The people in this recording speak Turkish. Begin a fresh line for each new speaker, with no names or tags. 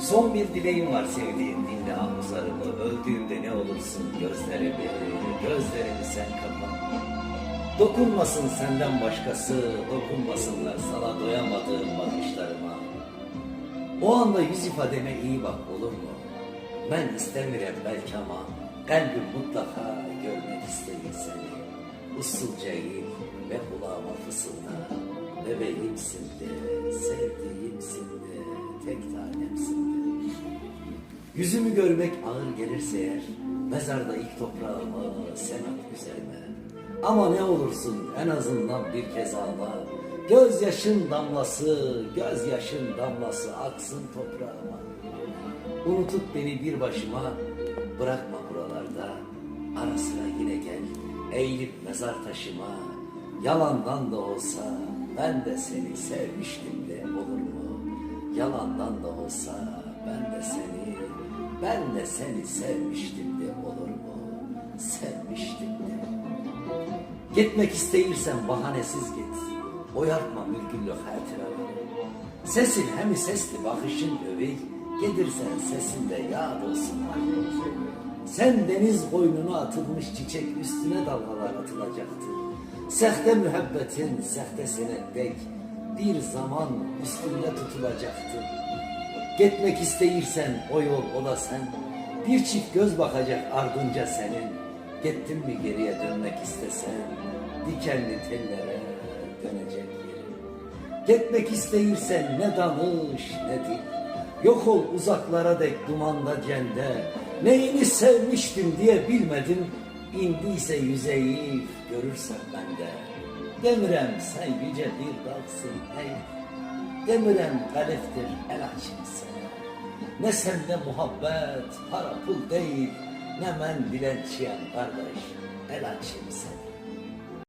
Son bir dileğim var sevdiğim dinle ahuzarımı Öldüğümde ne olursun gözlerimi Gözlerimi sen kapa. Dokunmasın senden başkası Dokunmasınlar sana doyamadığım bakışlarıma. O anda yüz ifademe iyi bak olur mu? Ben istemiyorum belki ama Kalbim mutlaka görmek isteyin seni. Usulca eğil ve kulağıma fısılda Bebeğimsin de, sevdiğimsin Yüzümü görmek ağır gelirse eğer Mezarda ilk toprağımı sen at üzerime Ama ne olursun en azından bir kez ağla. Gözyaşın damlası, gözyaşın damlası aksın toprağıma. Unutup beni bir başıma bırakma buralarda. Ara sıra yine gel eğilip mezar taşıma. Yalandan da olsa ben de seni sevmiştim de olur mu? Yalandan da olsa ben de seni sevmiştim de olur mu? Sevmiştim de. Gitmek isteyirsen bahanesiz git. Oyartma mülküllü hatıraları. Sesin hem sesli bakışın övey. Gelirsen sesinde yağ olsun. Sen deniz boynuna atılmış çiçek üstüne dalgalar atılacaktı. Sehte mühabbetin sehte seneddek bir zaman üstünde tutulacaktı. Gitmek isteyirsen o yol o sen. Bir çift göz bakacak ardınca senin. Gittin mi geriye dönmek istesen dikenli tellere dönecek yerin. Gitmek isteyirsen ne danış ne dil. Yok ol uzaklara dek dumanda cende. Neyini sevmiştim diye bilmedim. İndiyse yüzeyi görürsen bende. Demirem sen yüce bir dalsın ey. Demirem kaleftir el sana. Ne sende muhabbet para pul değil. Ne men dilençiyem kardeş el sana.